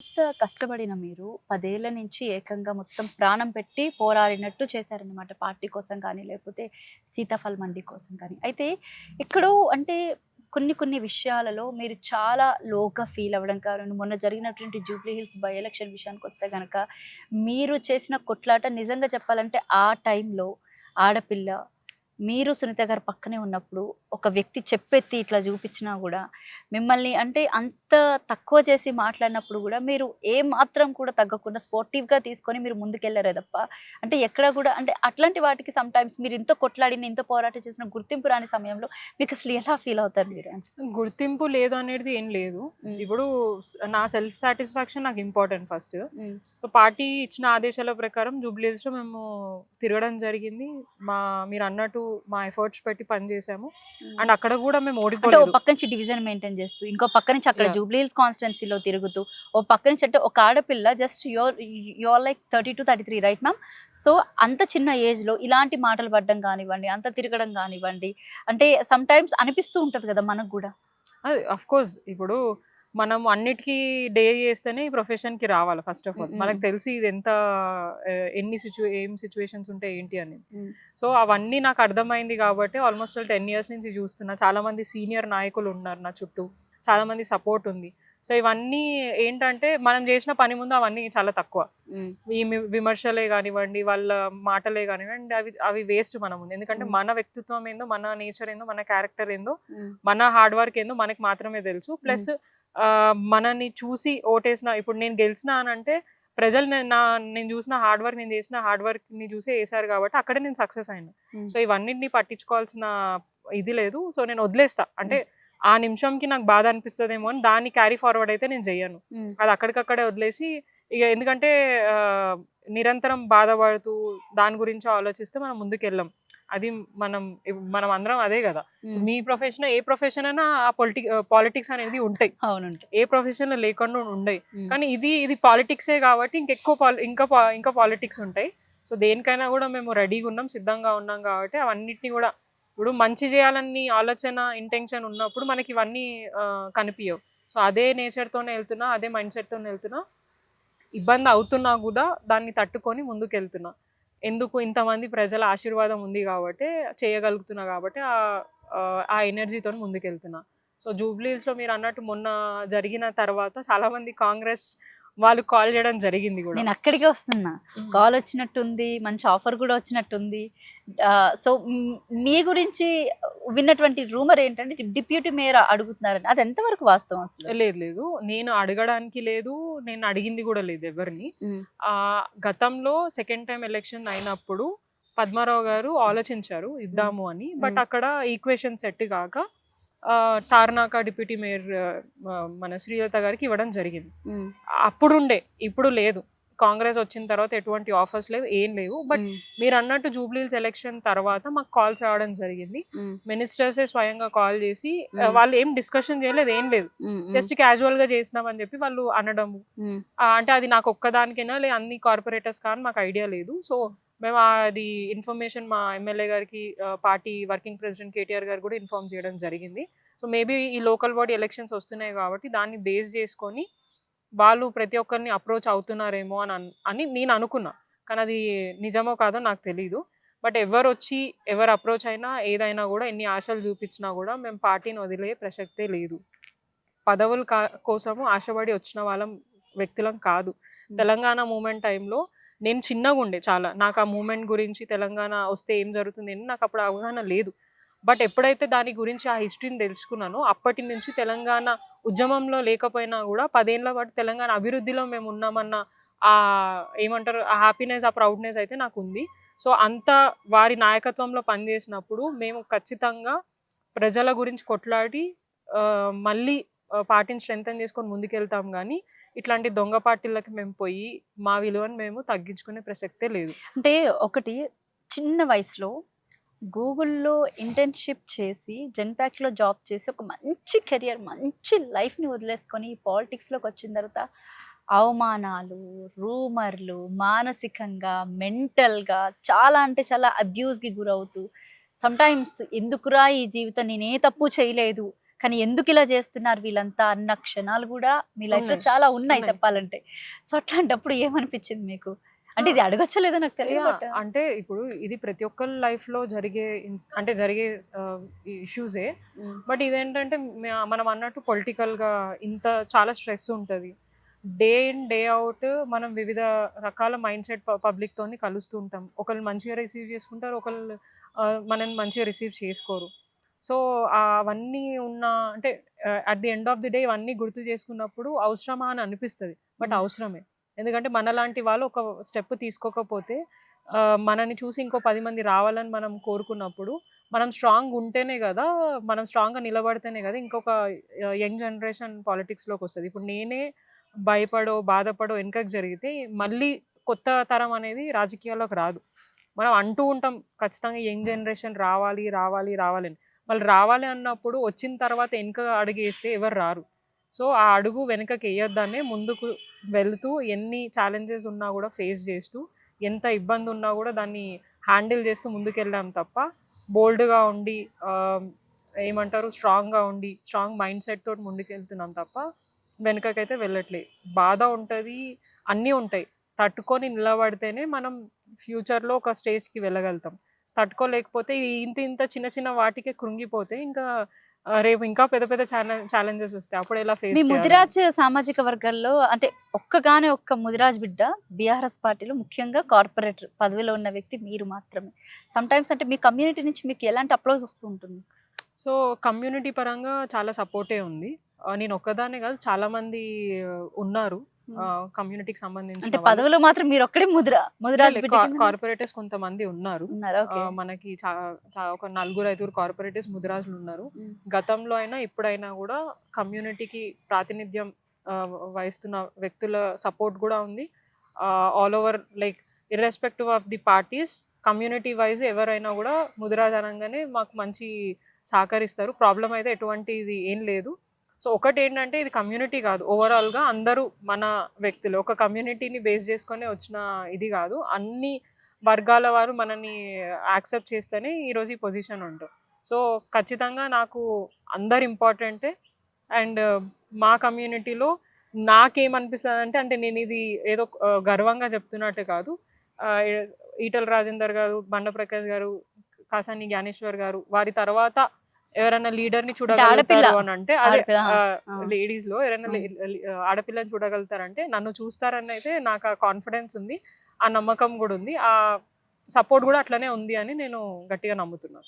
ఎంత కష్టపడిన మీరు పదేళ్ళ నుంచి ఏకంగా మొత్తం ప్రాణం పెట్టి పోరాడినట్టు చేశారనమాట పార్టీ కోసం కానీ లేకపోతే సీతాఫల్ మండి కోసం కానీ. అయితే ఎక్కడో అంటే కొన్ని కొన్ని విషయాలలో మీరు చాలా లోగా ఫీల్ అవ్వడం కారణం మొన్న జరిగినటువంటి జూబ్లీ హిల్స్ బై ఎలక్షన్ విషయానికి వస్తే కనుక మీరు చేసిన కొట్లాట నిజంగా చెప్పాలంటే ఆ టైంలో ఆడపిల్ల మీరు సునీత గారు పక్కనే ఉన్నప్పుడు ఒక వ్యక్తి చెప్పెత్తి ఇట్లా చూపించినా కూడా మిమ్మల్ని అంటే అంత తక్కువ చేసి మాట్లాడినప్పుడు కూడా మీరు ఏ మాత్రం కూడా తగ్గకుండా స్పోర్టివ్గా తీసుకొని మీరు ముందుకెళ్ళారే తప్ప అంటే ఎక్కడ కూడా అంటే అట్లాంటి వాటికి సమ్ టైమ్స్ మీరు ఇంత కొట్లాడిన ఇంత పోరాటం చేసిన గుర్తింపు రాని సమయంలో మీకు అసలు ఎలా ఫీల్ అవుతారు మీరు? గుర్తింపు లేదు అనేది ఏం లేదు. ఇప్పుడు నా సెల్ఫ్ సాటిస్ఫాక్షన్ నాకు ఇంపార్టెంట్ ఫస్ట్ సో పార్టీ ఇచ్చిన ఆదేశాల ప్రకారం జూబ్లీస్లో మేము తిరగడం జరిగింది. మా మీరు అన్నట్టు మా ఎఫర్ట్స్ పెట్టి పని చేసాము అండ్ అక్కడ కూడా మేము ఓడిపోలేదు. పక్క నుంచి డివిజన్ మెయింటైన్ చేస్తూ ఇంకో పక్క నుంచి అక్కడ. జూబ్లీ హిల్స్ కాన్స్టిట్యున్సీలో తిరుగుతూ ఓ పక్క నుంచి అంటే ఒక ఆడపిల్ల just your your like thirty two thirty three right ma'am? So అంత చిన్న ఏజ్లో ఇలాంటి మాటలు పడడం కానివ్వండి అంత తిరగడం కానివ్వండి అంటే సమ్ టైమ్స్ అనిపిస్తూ ఉంటది కదా మనకు కూడా. అది అఫ్ కోర్స్ ఇప్పుడు మనం అన్నిటికీ డే చేస్తేనే ఈ profession కి రావాలి ఫస్ట్ ఆఫ్ ఆల్. మనకు. తెలిసి ఇది ఎంత ఎన్ని సిచ్యు ఏం సిచ్యువేషన్స్ ఉంటాయి ఏంటి అని. సో అవన్నీ నాకు అర్థమైంది కాబట్టి ఆల్మోస్ట్ టెన్ ఇయర్స్ నుంచి చూస్తున్నా. చాలా మంది సీనియర్ నాయకులు ఉన్నారు నా చుట్టూ. చాలా మంది సపోర్ట్ ఉంది. సో ఇవన్నీ ఏంటంటే మనం చేసిన పని ముందు అవన్నీ చాలా తక్కువ. ఈ విమర్శలే కానివ్వండి వాళ్ళ మాటలే కానివ్వండి అవి అవి వేస్ట్ మన ముందు. ఎందుకంటే. మన వ్యక్తిత్వం ఏందో మన నేచర్ ఏందో మన క్యారెక్టర్ ఏందో మన హార్డ్ వర్క్ ఏందో మనకి మాత్రమే తెలుసు. ప్లస్ మనని చూసి ఓటేసిన ఇప్పుడు నేను గెలిచిన అని అంటే ప్రజలు నే- నా నేను చూసిన హార్డ్ వర్క్ నేను చేసిన హార్డ్ వర్క్ని చూసి వేసారు కాబట్టి అక్కడే నేను సక్సెస్ అయినా. సో ఇవన్నిటిని పట్టించుకోవాల్సిన ఇది లేదు. సో నేను వదిలేస్తా. అంటే ఆ నిమిషంకి నాకు బాధ అనిపిస్తుందేమో అని దాన్ని క్యారీ ఫార్వర్డ్ అయితే నేను చెయ్యను అది అక్కడికక్కడే వదిలేసి ఇక ఎందుకంటే నిరంతరం బాధపడుతూ దాని గురించి ఆలోచిస్తే మనం ముందుకు వెళ్ళాం అది మనం మనం అందరం అదే కదా. మీ ప్రొఫెషన్ ఏ ప్రొఫెషన్ అయినా ఆ పొలిటి పాలిటిక్స్ అనేది ఉంటాయి. ఏ ప్రొఫెషన్లో లేకుండా ఉండయి. కానీ ఇది ఇది పాలిటిక్సే కాబట్టి ఇంకెక్కువ ఇంకా ఇంకా పాలిటిక్స్ ఉంటాయి. సో దేనికైనా కూడా మేము రెడీగా ఉన్నాం సిద్ధంగా ఉన్నాం కాబట్టి అవన్నిటిని కూడా ఇప్పుడు మంచి చేయాలని ఆలోచన ఇంటెన్షన్ ఉన్నప్పుడు మనకి ఇవన్నీ కనిపించవు సో అదే నేచర్తోనే వెళ్తున్నా అదే మైండ్ సెట్తోనే వెళ్తున్నా ఇబ్బంది అవుతున్నా కూడా దాన్ని తట్టుకొని ముందుకు వెళ్తున్నా ఎందుకు ఇంతమంది ప్రజల ఆశీర్వాదం ఉంది కాబట్టి చేయగలుగుతున్నా కాబట్టి ఆ- ఎనర్జీతో ముందుకెళ్తున్నా. సో జూబ్లీస్లో మీరు అన్నట్టు మొన్న జరిగిన తర్వాత చాలామంది కాంగ్రెస్ వాళ్ళు కాల్ చేయడం జరిగింది కూడా. నేను అక్కడికే వస్తున్నా. కాల్ వచ్చినట్టుంది మంచి ఆఫర్ కూడా వచ్చినట్టుంది. సో మీ గురించి విన్నటువంటి రూమర్ ఏంటంటే డిప్యూటీ మేయర్ అడుగుతున్నారని. అది ఎంతవరకు వాస్తవం అసలు? లేదు లేదు. నేను అడగడానికి లేదు నేను అడిగింది కూడా లేదు ఎవరిని. ఆ గతంలో సెకండ్ టైం ఎలక్షన్ అయినప్పుడు పద్మారావు గారు ఆలోచించారు ఇద్దాము అని. బట్. అక్కడ ఈక్వేషన్ సెట్ కాక తార్నాక డిప్యూటీ మేయర్ మన శ్రీలత గారికి ఇవ్వడం జరిగింది. అప్పుడు ఉండే ఇప్పుడు లేదు. కాంగ్రెస్ వచ్చిన తర్వాత ఎటువంటి ఆఫర్స్ లేవు ఏం లేవు. బట్ మీరు అన్నట్టు జూబ్లీల్స్ ఎలక్షన్ తర్వాత మాకు కాల్స్ రావడం జరిగింది. మినిస్టర్సే స్వయంగా కాల్ చేసి. వాళ్ళు ఏం డిస్కషన్ చేయలేదు ఏం లేదు. జస్ట్ క్యాజువల్గా చేసినామని చెప్పి వాళ్ళు అనడము. అంటే అది నాకు ఒక్కదానికైనా లే అన్ని కార్పొరేటర్స్ కానీ మాకు ఐడియా లేదు. సో మేము అది ఇన్ఫర్మేషన్ మా ఎమ్మెల్యే గారికి పార్టీ వర్కింగ్ ప్రెసిడెంట్ కేటీఆర్ గారు కూడా ఇన్ఫార్మ్ చేయడం జరిగింది. సో మేబీ ఈ లోకల్ బాడీ ఎలక్షన్స్ వస్తున్నాయి కాబట్టి దాన్ని బేస్ చేసుకొని వాళ్ళు ప్రతి ఒక్కరిని అప్రోచ్ అవుతున్నారేమో అని అన్- నేను అనుకున్నా. కానీ అది నిజమో కాదో నాకు తెలియదు బట్ ఎవరు వచ్చి ఎవరు అప్రోచ్ అయినా ఏదైనా కూడా ఎన్ని ఆశలు చూపించినా కూడా మేము పార్టీని వదిలే ప్రసక్తే లేదు. పదవుల కా- కోసము ఆశపడి వచ్చిన వాళ్ళం వ్యక్తులం కాదు. తెలంగాణ మూమెంట్ టైంలో నేను చిన్నగా ఉండే చాలా. నాకు ఆ మూమెంట్ గురించి తెలంగాణ వస్తే ఏం జరుగుతుంది అని నాకు అప్పుడు అవగాహన లేదు. బట్ ఎప్పుడైతే దాని గురించి ఆ హిస్టరీని తెలుసుకున్నానో అప్పటి నుంచి తెలంగాణ ఉద్యమంలో లేకపోయినా కూడా పదేళ్ళ పాటు తెలంగాణ అభివృద్ధిలో మేము ఉన్నామన్న ఆ ఏమంటారు ఆ హ్యాపీనెస్ ఆ ప్రౌడ్నెస్ అయితే నాకు ఉంది. సో అంత వారి నాయకత్వంలో పనిచేసినప్పుడు మేము ఖచ్చితంగా ప్రజల గురించి కొట్లాడి మళ్ళీ పార్టీని స్ట్రెంగ్తన్ చేసుకొని ముందుకెళ్తాం కానీ ఇట్లాంటి దొంగ పార్టీలకు మేము పోయి మా విలువను మేము తగ్గించుకునే ప్రసక్తే లేదు. అంటే ఒకటి చిన్న వయసులో గూగుల్లో ఇంటర్న్షిప్ చేసి జెన్పాక్లో జాబ్ చేసి ఒక మంచి కెరియర్ మంచి లైఫ్ని వదిలేసుకొని పాలిటిక్స్లోకి వచ్చిన తర్వాత అవమానాలు రూమర్లు మానసికంగా మెంటల్గా చాలా అంటే చాలా అబ్యూస్కి గురవుతూ సమ్టైమ్స్ ఎందుకురా ఈ జీవితం? నేనే తప్పు చేయలేదు. కానీ ఎందుకు ఇలా చేస్తున్నారు వీళ్ళంతా అన్న క్షణాలు కూడా మీ లైఫ్లో. చాలా ఉన్నాయి. చెప్పాలంటే. సో అట్లాంటప్పుడు ఏమనిపించింది మీకు? అంటే ఇది అడగచ్చలేదో నాకు తెలియదు అంటే ఇప్పుడు ఇది ప్రతి ఒక్కరి లైఫ్లో జరిగే అంటే జరిగే ఇష్యూసే బట్ ఇదేంటంటే మనం అన్నట్టు పొలిటికల్గా ఇంత చాలా స్ట్రెస్ ఉంటుంది. డే ఇన్ డే అవుట్ మనం వివిధ రకాల మైండ్ సెట్ పబ్లిక్ తోని కలుస్తూ ఉంటాం. ఒకళ్ళు మంచిగా రిసీవ్ చేసుకుంటారు ఒకళ్ళు మనల్ని మంచిగా రిసీవ్ చేసుకోరు. సో అవన్నీ ఉన్న అంటే at the end of the day ఇవన్నీ గుర్తు చేసుకున్నప్పుడు అవసరమా అని అనిపిస్తుంది. బట్. అవసరమే. ఎందుకంటే మనలాంటి వాళ్ళు ఒక స్టెప్ తీసుకోకపోతే మనని చూసి ఇంకో పది మంది రావాలని మనం కోరుకున్నప్పుడు మనం స్ట్రాంగ్ ఉంటేనే కదా మనం స్ట్రాంగ్గా నిలబడితేనే కదా ఇంకొక యంగ్ జనరేషన్ పాలిటిక్స్లోకి వస్తుంది. ఇప్పుడు నేనే భయపడో బాధపడో వెనకకి జరిగితే మళ్ళీ కొత్త తరం అనేది రాజకీయాల్లోకి రాదు. మనం అంటూ ఉంటాం ఖచ్చితంగా యంగ్ జనరేషన్ రావాలి రావాలి రావాలి అని. వాళ్ళు రావాలి అన్నప్పుడు వచ్చిన తర్వాత వెనక అడుగు వేస్తే ఎవరు రారు. సో ఆ అడుగు వెనకకి వేయొద్దనే ముందుకు వెళ్తూ ఎన్ని ఛాలెంజెస్ ఉన్నా కూడా ఫేస్ చేస్తూ ఎంత ఇబ్బంది ఉన్నా కూడా దాన్ని హ్యాండిల్ చేస్తూ ముందుకెళ్ళాం తప్ప బోల్డ్గా ఉండి ఏమంటారు స్ట్రాంగ్గా ఉండి స్ట్రాంగ్ మైండ్ సెట్ తోటి ముందుకెళ్తున్నాం తప్ప వెనుకకైతే వెళ్ళట్లే. బాధ ఉంటుంది అన్నీ ఉంటాయి. తట్టుకొని నిలబడితేనే మనం ఫ్యూచర్లో ఒక స్టేజ్కి వెళ్ళగలుగుతాం. తట్టుకోలేకపోతే ఇంత ఇంత చిన్న చిన్న వాటికే కృంగిపోతే ఇంకా రేపు ఇంకా పెద్ద పెద్ద ఛాలెంజెస్ వస్తాయి. అప్పుడు ఎలా ఫేస్ మీ ముదిరాజ్ సామాజిక వర్గాల్లో అంటే ఒక్కగానే ఒక్క ముదిరాజ్ బిడ్డ బీఆర్ఎస్ పార్టీలో ముఖ్యంగా కార్పొరేటర్ పదవిలో ఉన్న వ్యక్తి మీరు మాత్రమే. సమ్ టైమ్స్ అంటే మీ కమ్యూనిటీ నుంచి మీకు ఎలాంటి అప్లోజ్ వస్తూ ఉంటుంది? సో కమ్యూనిటీ పరంగా చాలా సపోర్టే ఉంది. నేను ఒక్కదానే కాదు చాలా మంది ఆ, ఉన్నారు. కమ్యూనిటీకి అంటే సంబంధించిన పదవిలో మాత్రం మీరు ఒక్కడే ముదిరా కింద కార్పొరేటర్స్ కొంతమంది ఉన్నారు. మనకి ఒక నలుగురు ఐదుగురు కార్పొరేటర్స్ ముదిరాజులు ఉన్నారు. గతంలో అయినా ఇప్పుడైనా కూడా కమ్యూనిటీకి ప్రాతినిధ్యం వహిస్తున్న వ్యక్తుల సపోర్ట్ కూడా ఉంది. All over like irrespective of the parties community wise ఎవరైనా కూడా ముదిరాజ్ అనగానే మాకు మంచి సహకరిస్తారు. ప్రాబ్లం అయితే ఎటువంటిది ఏం లేదు. సో ఒకటి ఏంటంటే ఇది కమ్యూనిటీ కాదు. ఓవరాల్గా అందరూ మన వ్యక్తులు ఒక కమ్యూనిటీని బేస్ చేసుకొని వచ్చిన ఇది కాదు. అన్ని వర్గాల వారు మనని యాక్సెప్ట్ చేస్తేనే ఈరోజు ఈ పొజిషన్ ఉంటుంది. సో ఖచ్చితంగా నాకు అందరు ఇంపార్టెంటే అండ్ మా కమ్యూనిటీలో నాకేమనిపిస్తుంది అంటే అంటే నేను ఇది ఏదో గర్వంగా చెప్తున్నట్టే కాదు. ఈటల రాజేందర్ గారు బండ ప్రకాష్ గారు కాసాని జ్ఞానేశ్వర్ గారు వారి తర్వాత ఎవరైనా లీడర్ని చూడగలుగుతారు ఆడపిల్ల. అని అంటే. లేడీస్లో ఎవరైనా ఆడపిల్లని చూడగలుగుతారంటే నన్ను చూస్తారని అయితే నాకు ఆ కాన్ఫిడెన్స్ ఉంది ఆ నమ్మకం కూడా ఉంది ఆ సపోర్ట్ కూడా అట్లనే ఉంది అని నేను గట్టిగా నమ్ముతున్నాను